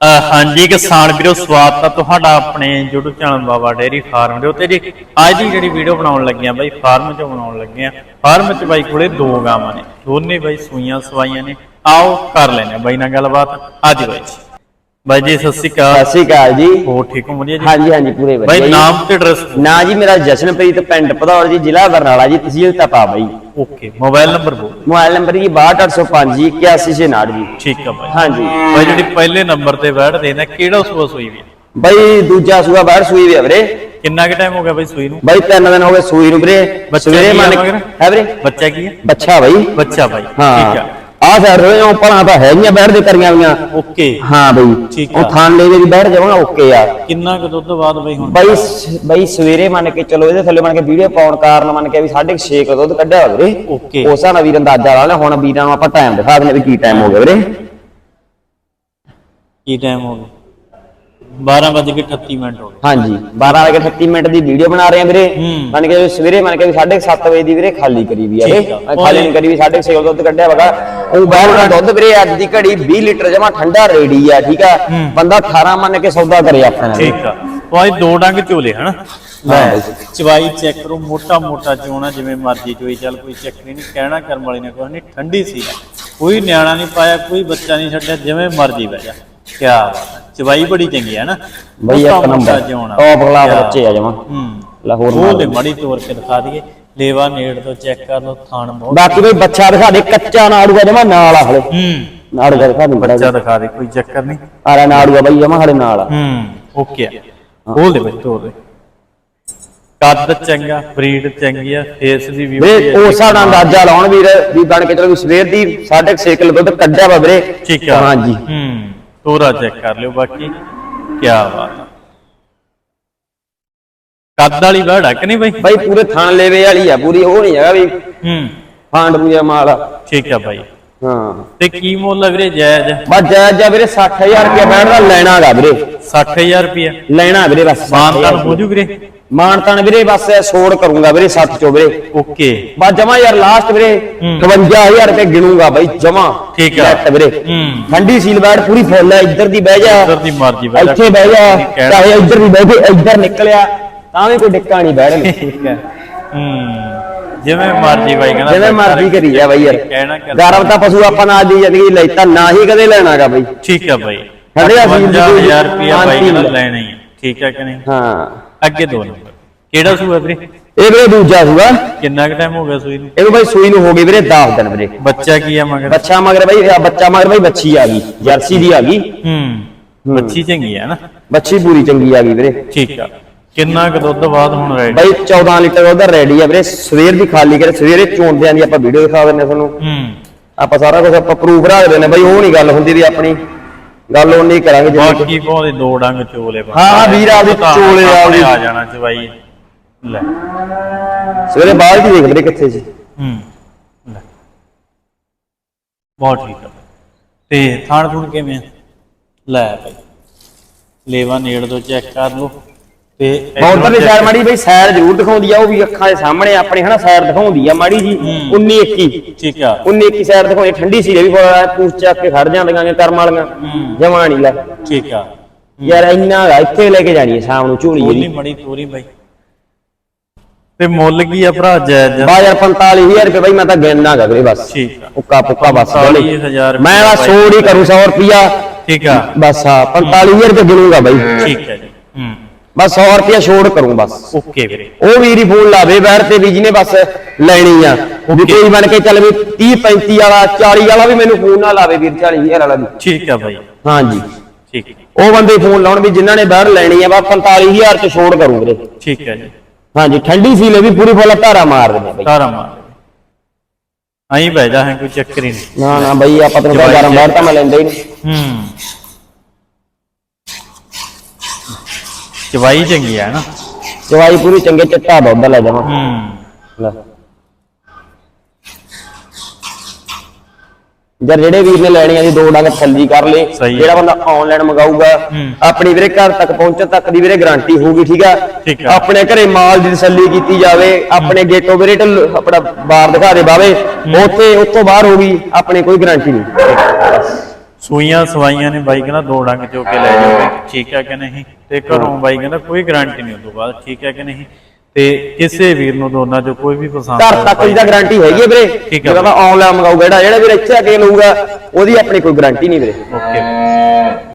ਅਹ ਹਾਂਜੀ, ਕਿਸਾਨ ਵੀਰੋ, ਸਵਾਗਤ ਹੈ ਤੁਹਾਡਾ ਆਪਣੇ YouTube channel Baba dairy farm ਦੇ ਉੱਤੇ ਜੀ। ਅੱਜ ਦੀ ਜਿਹੜੀ ਵੀਡੀਓ ਬਣਾਉਣ ਲੱਗੇ ਆ ਬਾਈ, ਫਾਰਮ 'ਚੋਂ ਬਣਾਉਣ ਲੱਗੇ ਆ ਫਾਰਮ 'ਚ ਬਾਈ ਕੋਲੇ ਦੋ ਗਾਵਾਂ ਨੇ। ਦੋਨੇ ਬਾਈ ਸੂਈਆਂ ਸਵਾਈਆਂ ਨੇ। ਆਓ ਕਰ ਲੈਨੇ ਆ ਬਾਈ ਨਾਲ ਗੱਲਬਾਤ। ਅੱਜ ਬਾਈ ਬਾਈ ਜੀ ਸਤਿ ਸ਼੍ਰੀ ਅਕਾਲ। ਸਤਿ ਸ਼੍ਰੀ ਅਕਾਲ ਜੀ। ਹੋ ਠੀਕ ਹੋ ਵਧੀਆ ਜੀ? ਹਾਂਜੀ ਹਾਂਜੀ ਪੂਰੇ ਵਧੀਆ ਬਾਈ। ਨਾਮ ਤੇ ਐਡਰੈਸ ਨਾਂ ਜੀ ਮੇਰਾ ਜਸ਼ਨਪ੍ਰੀਤ ਪਿੰਡ ਭਦੌੜ ਜੀ ਜ਼ਿਲ੍ਹਾ ਬਰਨਾਲਾ ਜੀ ਤਹਿਸੀਲ ਤਪਾ ਬਾਈ। ਓਕੇ ਮੋਬਾਈਲ ਨੰਬਰ ਬੋਲ ਮੋਬਾਈਲ ਨੰਬਰ ਜੀ 62805 ਜੀ 8169 ਜੀ। ਠੀਕ ਆ ਬਾਈ। ਹਾਂਜੀ। ਬਾਈ ਜਿਹੜੀ ਪਹਿਲੇ ਨੰਬਰ ਤੇ ਬੈਠਦੇ ਨੇ ਕਿਹੜਾ ਸੂਆ ਸੂਈ ਵੀ? ਬਾਈ ਦੂਜਾ ਸੂਆ ਬਾਹਰ ਸੂਈ ਵੀ ਵੀਰੇ। ਕਿੰਨਾ ਕੁ ਟਾਈਮ ਹੋ ਗਿਆ ਬਾਈ ਸੂਈ ਨੂੰ? ਬਾਈ ਤਿੰਨ ਦਿਨ ਹੋ ਗਏ ਸੂਈ ਨੂੰ ਵੀਰੇ। ਬੱਚਾ ਸਵੇਰੇ ਮੰਨ? ਹੈ ਵੀਰੇ? ਬੱਚਾ ਕੀ ਹੈ ਬੱਚਾ ਬਾਈ। ਬੱਚਾ ਬਾਈ ਠੀਕ ਆ। ਆ ਸਾਈਡ ਰਹੇ ਹੋ ਪਰਾਂ ਤਾਂ ਹੈਗੀਆਂ ਬੈਠ ਦੇ ਕਰੀਆਂ ਵੀਆਂ ਓਕੇ। ਹਾਂ ਬਾਈ ਠੀਕ ਉਹ। ਥਾਨ ਲੈ ਕੇ ਵੀ ਬੈਠ ਜਾਵਾਂਗਾ ਓਕੇ ਆ। ਕਿੰਨਾ ਕੁ ਦੁੱਧ ਬਾਅਦ ਬਈ ਹੁਣ? ਬਾਈ ਸ- ਬਾਈ ਸਵੇਰੇ ਮੰਨ ਕੇ ਚਲੋ ਇਹਦੇ ਥੱਲੇ ਮੰਨ ਕੇ ਵੀਡੀਓ ਪਾਉਣ ਕਾਰਨ ਮੰਨ ਕੇ ਵੀ 6.5 ਕਿਲੋ ਦੁੱਧ ਕੱਢਿਆ ਹੋਇਆ ਵੀਰੇ। ਓਕੇ। ਉਸ ਹਿਸਾਬ ਨਾਲ ਵੀਰ ਅੰਦਾਜ਼ਾ ਲਾ ਲੈ ਹੁਣ ਵੀਰਾਂ ਨੂੰ ਆਪਾਂ ਟਾਈਮ ਦਿਖਾ ਦਿੰਦੇ ਵੀ ਕੀ ਟਾਈਮ ਹੋ ਗਿਆ ਵੀਰੇ। ਕੀ ਟਾਈਮ ਹੋ ਗਿਆ? 12:38 ਮਿੰਟ ਹੋ ਗਏ। ਹਾਂਜੀ 12 ਵਜੇ 38 ਮਿੰਟ ਦੀ ਵੀਡੀਓ ਬਣਾ ਰਹੇ ਆ ਵੀਰੇ। ਹੂੰ। ਮੰਨ ਕੇ ਸਵੇਰੇ ਮੰਨ ਕੇ ਵੀ 7:30 ਵਜੇ ਦੀ ਵੀਰੇ ਖਾਲੀ ਕਰੀ ਵੀ ਆ ਠੀਕ ਇਹ ਆ। ਮੈਂ ਖਾਲੀ ਨਹੀਂ ਕਰੀ ਵੀ 6.5 ਕਿਲੋ ਦੁੱਧ ਕੱਢਿਆ ਵਗਾ। ਉਹ ਬਾਹਰ ਦਾ ਦੁੱਧ ਵੀਰੇ ਅੱਜ ਦੀ ਘੜੀ 20 ਲੀਟਰ ਜਮਾ ਠੰਡਾ ਰੇਡੀ ਆ ਠੀਕ ਆ। ਹੂੰ। ਬੰਦਾ 18 ਮੰਨ ਕੇ ਸੌਦਾ ਕਰੇ ਆਪਣੇ ਠੀਕ ਆ। ਉਹ ਅੱਜ ਦੋ ਡੰਗ ਝੋਲੇ ਹਨਾ? ਹਾਂ ਲੈ ਬਾਈ। ਚਵਾਈ ਚੈੱਕ ਕਰੋ ਮੋਟਾ ਮੋਟਾ ਚੋਣਾ ਜਿਵੇਂ ਮਰਜ਼ੀ ਚੋਈ ਚੱਲ ਕੋਈ ਚੱਕਰੀ ਨਹੀਂ ਕਹਿਣਾ ਕਰਮ ਵਾਲੀ ਨੇ ਕੋਈ ਨਹੀਂ ਠੰਡੀ ਸੀ। ਕੋਈ ਨਿਆਣਾ ਨਹੀਂ ਪਾਇਆ ਕੋਈ ਬੱਚਾ ਨਹੀਂ ਛੱਡਿਆ ਜਿਵੇਂ ਮਰਜ਼ੀ ਬਹਿ ਜਾ। ਕੀ ਬਾਤ ਹੈ। ਚਵਾਈ ਬੜੀ ਚੰਗੀ ਹੈ ਨਾ। ਬਈ ਇੱਕ ਨੰਬਰ। ਟੌਪ ਕਲਾਸ ਬੱਚੇ ਆ ਜਮਾ। ਹੂੰ। ਲਾਹੌਰ ਉਹ। ਦੇ ਮੜੀ ਤੋੜ ਕੇ ਦਿਖਾ ਦਈਏ। ਲੇਵਾ ਨੇੜ ਤੋਂ ਚੈੱਕ ਕਰ ਲਓ ਥਾਣ ਬਹੁਤ ਬਾਕੀ ਬਈ ਬੱਚਾ ਦਿਖਾ ਦੇ ਕੱਚਾ ਨਾੜੂਗਾ ਜਮਾ ਨਾਲ ਆ ਹਲੇ। ਹੂੰ। ਨਾੜੂਗਾ ਦਿਖਾ ਦੇ ਬੜਾ ਬੱਚਾ ਦਿਖਾ ਦੇ ਕੋਈ ਚੱਕਰ ਨਹੀਂ। ਆਰਾ ਨਾੜੂਗਾ ਬਈ ਜਮਾ ਹਲੇ ਨਾਲ ਆ। ਹੂੰ ਓਕੇ ਆ। ਬੋਲ ਦੇ ਬਈ ਤੋੜ ਦੇ। ਕੱਦ ਚੰਗਾ ਬਰੀਡ ਚੰਗੀ ਆ ਫੇਸ ਦੀ ਵੀ ਵਧੀਆ, ਉਸ ਨਾਲ ਅੰਦਾਜ਼ਾ ਲਾਉਣ ਵੀਰ ਵੀ ਬਣ ਕੇ ਚਲੋ ਵੀ ਸਵੇਰ ਦੀ 6.5 ਕਿਲੋ ਦੁੱਧ ਕੱਢਿਆ ਵਾ ਵੀਰੇ। ਠੀਕ ਆ। ਹਾਂਜੀ। ਹੂੰ। ਤੋਰਾ ਚੈੱਕ ਕਰ ਲਿਓ ਬਾਕੀ। ਕੀ ਬਾਤ। ਆ ਕੱਦ ਵਾਲੀ ਬੜ ਆ ਕਿ ਨਹੀਂ ਬਈ? ਬਾਈ ਪੂਰੇ ਥਣ ਲੇਵੇ ਵਾਲੀ ਆ ਪੂਰੀ ਉਹ ਨਹੀਂ ਹੈਗਾ ਵੀ। ਹੂੰ। ਫਾਂਡ ਪੂਜਾ ਮਾਲ ਆ। ਠੀਕ ਆ ਬਾਈ। ਹਾਂ। ਤੇ ਕੀ ਮੁੱਲ ਆ ਵੀਰੇ ਜਾਇਜ਼? ਬਸ ਜਾਇਜ਼ ਜਾ ਵੀਰੇ 60000 ਰੁਪਏ ਬੈਠਦਾ ਲੈਣਾਗਾ ਵੀਰੇ। 60000 ਰੁਪਿਆ ਲੈਣਾ ਵੀਰੇ ਬਸ ਮਾਨਤਾਨ ਹੋ ਜੂ ਵੀਰੇ। ਮਾਨਤਨ ਵੀਰੇ ਬਸ ਛੋੜ ਕਰੂੰਗਾ ਵੀਰੇ 60 ਚੋਂ ਵੀਰੇ। ਓਕੇ। ਬਸ ਜਮਾ ਯਾਰ ਲਾਸਟ ਵੀਰੇ ਹੂੰ। 51000 ਰੁਪਏ ਗਿਣੂਗਾ ਬਾਈ ਜਮਾ। ਠੀਕ ਆ। ਨੈਟ ਵੀਰੇ। ਹੂੰ। ਠੰਡੀ ਸੀਲ ਬੈਠ ਪੂਰੀ ਫੁੱਲ ਹੈ ਇੱਧਰ ਦੀ ਬਹਿ ਜਾ। ਇੱਧਰ ਦੀ ਮਰਜ਼ੀ ਬਹਿ ਜਾ। ਇੱਥੇ ਬਹਿ ਜਾ। ਚਾਹੇ ਇੱਧਰ ਦੀ ਬਹਿ ਕੇ ਇੱਧਰ ਨਿਕਲਿਆ ਤਾਂ ਵੀ ਕੋਈ ਡਿੱਕਾ ਨਹੀਂ ਬੈਠ ਠੀਕ ਹੈ। ਹੂੰ। ਜਿਵੇਂ ਮਰਜ਼ੀ ਬਾਈ ਕਹਿੰਦਾ ਜਿਵੇਂ ਮਰਜ਼ੀ ਕਰੀ ਜਾ ਬਾਈ ਯਾਰ। ਕਹਿਣਾ ਕਰ ਗਰਮ ਤਾਂ ਪਸ਼ੂ ਆਪਾਂ ਨਾਲ ਦੀ ਜ਼ਿੰਦਗੀ ਲਈ ਤਾਂ ਨਾ ਹੀ ਕਦੇ ਲੈਣਾਗਾ ਬਾਈ। ਠੀਕ ਹੈ ਬਾਈ। ਕਹਿੰਦੇ ਅਸੀਂ 50000 ਰੁਪਿਆ ਬਾਈ ਨਾਲ। ਲੈਣਾ ਹੀ ਹੈ। ਠੀਕ ਹੈ ਕਿ ਨਹੀਂ? ਹਾਂ। ਅੱਗੇ ਦੋ ਨੰਬਰ। ਕਿਹੜਾ ਸੂਆ ਵੀਰੇ? ਇਹ ਵੀਰੇ ਦੂਜਾ ਸੂਆ। ਕਿੰਨਾ ਕੁ ਟਾਈਮ ਹੋ ਗਿਆ ਸੂਈ ਨੂੰ? ਇਹਨੂੰ ਬਾਈ ਸੂਈ ਨੂੰ ਹੋ ਗਈ ਵੀਰੇ 10 ਦਿਨ ਵੀਰੇ। ਬੱਚਾ ਕੀ ਆ ਮਗਰ? ਬੱਚਾ ਮਗਰ ਬਾਈ ਬੱਚਾ ਮਗਰ ਬਾਈ ਬੱਚੀ ਆ ਗਈ। ਜਰਸੀ ਦੀ ਆ ਗਈ। ਹੂੰ। ਬੱਚੀ ਚੰਗੀ ਹੈ ਨਾ? ਬੱਚੀ ਪੂਰੀ ਚੰਗੀ ਆ ਗਈ ਵੀਰੇ। ਠੀਕ ਆ। ਕਿੰਨਾ ਕੁ ਦੁੱਧ ਬਾਅਦ ਹੁਣ ਰੈਡੀ ਬਾਈ 14 ਲੀਟਰ ਉਹਦਾ ਰੈਡੀ ਆ ਵੀਰੇ। ਸਵੇਰ ਦੀ ਖਾਲੀ ਕਰੇ। ਸਵੇਰੇ ਚੋਂਦਿਆਂ ਦੀ ਆਪਾਂ ਵੀਡੀਓ ਦਿਖਾ ਦਿੰਨੇ ਤੁਹਾਨੂੰ। ਹੂੰ। ਆਪਾਂ ਸਾਰਾ ਕੁਝ ਆਪਾਂ ਪ੍ਰੂਫ ਰੱਖਦੇ ਨੇ। ਬਾਈ ਉਹ ਨਹੀਂ ਗੱਲ ਹੁੰਦੀ ਵੀ ਆਪਣੀ ਗੱਲ ਉਹ ਨਹੀਂ ਕਰਾਂਗੇ ਕਿ- ਬਾਕੀ ਬਹੁਤ ਦੋ ਡੰਗ ਚੋਲੇ ਬਸ। ਹਾਂ, ਹਾਂ, ਵੀਰ ਆਪਦੀ ਚੋਲੇ ਆਪਦੀ। ਆ ਜਾਣਾ ਚਵਾਈ ਲੈ ਸਵੇਰੇ ਬਾਅਦ ਦੀ ਦੇਖ ਵੀਰੇ ਕਿੱਥੇ ਸੀ ਹੂੰ ਲੈ ਬਹੁਤ ਠੀਕ ਆ ਤੇ ਥਾਣ ਥੁਣ ਕਿਵੇਂ ਆ? ਲੈ ਭਾਈ ਲੇਵਾ ਨੇੜ ਤੋਂ ਚੈੱਕ ਕਰ ਲਓ ਤੇ ਬਾਉਂਡਰ ਦੀ ਸਾਈਡ ਮਾੜੀ ਬਈ ਸਾਈਡ ਜ਼ਰੂਰ ਦਿਖਾਉਂਦੀ ਆ ਉਹ ਵੀ ਅੱਖਾਂ ਦੇ ਸਾਹਮਣੇ ਆਪਣੇ ਹਨਾ ਸਾਈਡ ਦਿਖਾਉਂਦੀ ਆ ਮਾੜੀ ਜੀ ਹੂੰ। 19 21 ਠੀਕ ਆ। 19 21 ਸਾਈਡ ਦਿਖਾਉਂਦੀ ਠੰਡੀ ਸੀ ਵੀ ਪੂਛ ਚੱਕ ਕੇ ਖੜ ਜਾਂਦੀਆਂ ਕਰਮ ਵਾਲੀਆਂ। ਹੂੰ। ਜਮਾ ਨਹੀਂ ਲੈ। ਠੀਕ ਆ। ਯਾਰ ਇੰਨਾ ਇੱਥੇ ਲੈ ਕੇ ਜਾਣੀ ਹੈ ਸ਼ਾਮ ਨੂੰ ਝੋਲੀ ਜਿਹੜੀ। ਮੜੀ ਤੋਰੀ ਬਾਈ। ਤੇ ਮੁੱਲ ਕੀ ਆ ਭਰਾ ਜਾਇਜ਼? ਬਾਜ਼ਾਰ 45000 ਰੁਪਏ ਬਾਈ ਮੈਂ ਤਾਂ ਗਿਣਨਾ ਗਾ ਵੀਰੇ ਬਸ। ਠੀਕ ਆ। ਉੱਕਾ ਪੁੱਕਾ ਬਸ 45000 ਰੁਪਏ ਮੈਂ ਬਸ 100 ਹੀ ਕਰੂ 100 ਰੁਪਿਆ ਠੀਕ ਆ। ਬਸ ਹਾਂ 45000 ਰੁਪਏ ਗਿਣੂਗਾ ਬਾਈ। ਠੀਕ ਹੈ ਜੀ। ਹੂੰ। ਬਸ 100 ਰੁਪਿਆ ਛੋੜ ਕਰੂੰ ਬਸ। ਓਕੇ ਵੀਰੇ। ਉਹ ਵੀਰ ਹੀ ਫੋਨ ਲਾਵੇ ਬੈਠ ਤੇ ਵੀ ਜਿਹਨੇ ਬਸ ਲੈਣੀ ਆ। ਵੀ ਕੋਈ ਬਣ ਕੇ ਚੱਲ ਵੀ 30 35 ਵਾਲਾ 40 ਵਾਲਾ ਵੀ ਮੈਨੂੰ ਫੋਨ ਨਾ ਲਾਵੇ ਵੀਰ 40000 ਵਾਲਾ ਵੀ। ਠੀਕ ਆ ਬਾਈ। ਹਾਂਜੀ। ਠੀਕ। ਉਹ ਬੰਦੇ ਫੋਨ ਲਾਉਣ ਵੀ ਜਿਨ੍ਹਾਂ ਨੇ ਬਾਹਰ ਲੈਣੀ ਆ ਬਸ 45000 ਚ ਛੋੜ ਕਰੂੰ ਵੀਰੇ। ਠੀਕ ਹੈ ਜੀ। ਹਾਂਜੀ ਠੰਡੀ ਸੀਲੇ ਵੀ ਪੂਰੀ ਫੁੱਲ ਧਾਰਾ ਮਾਰ ਦਿੰਦੇ ਬਾਈ। ਤਾਰਾ ਮਾਰ ਆਈ ਬਹਿ ਜਾ ਹੈ ਕੋਈ ਚੱਕਰ ਹੀ ਨਹੀਂ। ਨਾ ਨਾ ਬਾਈ ਆਪਾਂ ਤੈਨੂੰ ਬਾਹਰ ਤਾਂ ਮੈਂ ਲੈਂਦਾ ਹੀ ਨਹੀਂ। ਹੂੰ। ਚਵਾਈ ਚੰਗੀ ਹੈ ਨਾ। ਚਵਾਈ ਪੂਰੀ ਚੰਗੇ ਚਿੱਟਾ ਦੁੱਧ ਲੈ ਜਾਵਾਂ। ਹੂੰ। ਲੈ। ਜਰ ਜਿਹੜੇ ਵੀਰ ਨੇ ਲੈਣੀ ਆ ਜੀ ਦੋ ਡੰਗ ਥੱਲੀ ਕਰ ਲੇ ਸਹੀ। ਜਿਹੜਾ ਬੰਦਾ ਆਨਲਾਈਨ ਮੰਗਾਊਗਾ ਹੂੰ। ਆਪਣੀ ਵੀਰੇ ਘਰ ਤੱਕ ਪਹੁੰਚਣ ਤੱਕ ਦੀ ਵੀਰੇ ਗਾਰੰਟੀ ਹੋਊਗੀ ਠੀਕ ਆ? ਠੀਕ ਆ। ਆਪਣੇ ਘਰੇ ਮਾਲ ਦੀ ਤਸੱਲੀ ਕੀਤੀ ਜਾਵੇ ਆਪਣੇ ਗੇਟੋ ਵੀਰੇ ਢਿੱਲ- ਆਪਣਾ ਬਾਹਰ ਦਿਖਾ ਦੇ ਬਾਵੇ ਉੱਥੇ ਉੱਥੋਂ ਬਾਹਰ ਹੋਗੀ ਆਪਣੇ ਕੋਈ ਗਾਰੰਟੀ ਨਹੀਂ। ਸੂਈਆਂ ਸਵਾਈਆਂ ਨੇ ਬਾਈ ਕਹਿੰਦਾ ਦੋ ਡੰਗ ਚੋ ਕੇ ਲੈ ਜਾਓ। ਠੀਕ ਹੈ ਕਿ ਨਹੀਂ? ਤੇ ਘਰੋਂ ਬਾਈ ਕਹਿੰਦਾ ਕੋਈ ਗਾਰੰਟੀ ਨਹੀਂ ਉਦੋਂ ਬਾਅਦ। ਠੀਕ ਹੈ ਕਿ ਨਹੀਂ? ਤੇ ਕਿਸੇ ਵੀਰ ਨੂੰ ਦੋਨਾਂ ਚੋਂ ਕੋਈ ਵੀ ਪਸੰਦ ਘਰ ਤੱਕ ਦੀ ਤਾਂ ਗਾਰੰਟੀ ਹੈਗੀ ਹੈ ਵੀਰੇ। ਠੀਕ ਹੈ ਜਿਹੜਾ ਆਨਲਾਈਨ ਮੰਗਾਊਗਾ ਜਿਹੜਾ ਵੀਰ ਇੱਥੇ ਆ ਕੇ ਲਊਗਾ ਉਹਦੀ ਆਪਣੀ ਕੋਈ ਗਾਰੰਟੀ ਨਹੀਂ ਵੀਰੇ। ਓਕੇ।